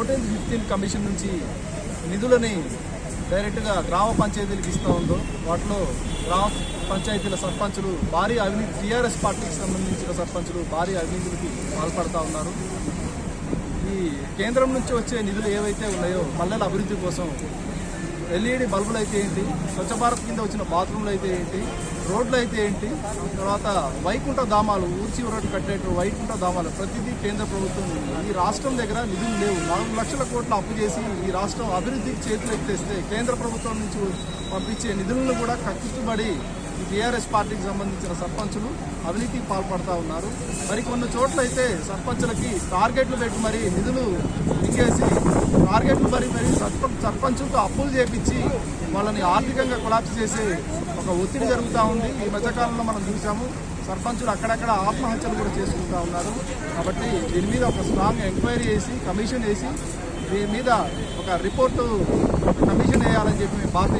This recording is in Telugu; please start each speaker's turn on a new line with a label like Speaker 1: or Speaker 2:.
Speaker 1: ఫోర్టీన్త్ ఫిఫ్టీన్ కమిషన్ నుంచి నిధులని డైరెక్ట్గా గ్రామ పంచాయతీలకు ఇస్తూ ఉందో వాటిలో గ్రామ పంచాయతీల సర్పంచులు భారీ అవినీతి టీఆర్ఎస్ పార్టీకి సంబంధించిన సర్పంచులు భారీ అవినీతికి పాల్పడతా ఉన్నారు. ఈ కేంద్రం నుంచి వచ్చే నిధులు ఏవైతే ఉన్నాయో పల్లెల అభివృద్ధి కోసం ఎల్ఈడి బల్బులు అయితే ఏంటి స్వచ్ఛ భారత్ కింద వచ్చిన బాత్రూమ్లు అయితే ఏంటి రోడ్లు అయితే ఏంటి? తర్వాత వైకుంఠ ధామాలు ఊర్చి రోడ్డు కట్టేటు వైకుంఠ ధామాలు ప్రతిదీ కేంద్ర ప్రభుత్వం ఈ రాష్ట్రం దగ్గర నిధులు లేవు. నాలుగు లక్షల కోట్లు అప్పు చేసి ఈ రాష్ట్రం అభివృద్ధికి చేతులు ఎత్తేస్తే కేంద్ర ప్రభుత్వం నుంచి పంపించే నిధులను కూడా కక్కుతుబడి ఈ టీఆర్ఎస్ పార్టీకి సంబంధించిన సర్పంచులు అవినీతికి పాల్పడతా ఉన్నారు. మరి కొన్ని చోట్ల అయితే సర్పంచులకి టార్గెట్లు పెట్టి మరి నిధులు మింగేసి టార్గెట్లు మరి మరి సర్పంచ్ సర్పంచులతో అప్పులు చేపించి వాళ్ళని ఆర్థికంగా కొలాప్స్ చేసే ఒక ఒత్తిడి జరుగుతూ ఉంది. ఈ మధ్యకాలంలో మనం చూసాము సర్పంచులు అక్కడక్కడ ఆత్మహత్యలు కూడా చేసుకుంటా ఉన్నారు. కాబట్టి దీని మీద ఒక స్ట్రాంగ్ ఎంక్వైరీ చేసి కమిషన్ వేసి దీని మీద ఒక రిపోర్టు కమిషన్ వేయాలని చెప్పి మేము భారతీయ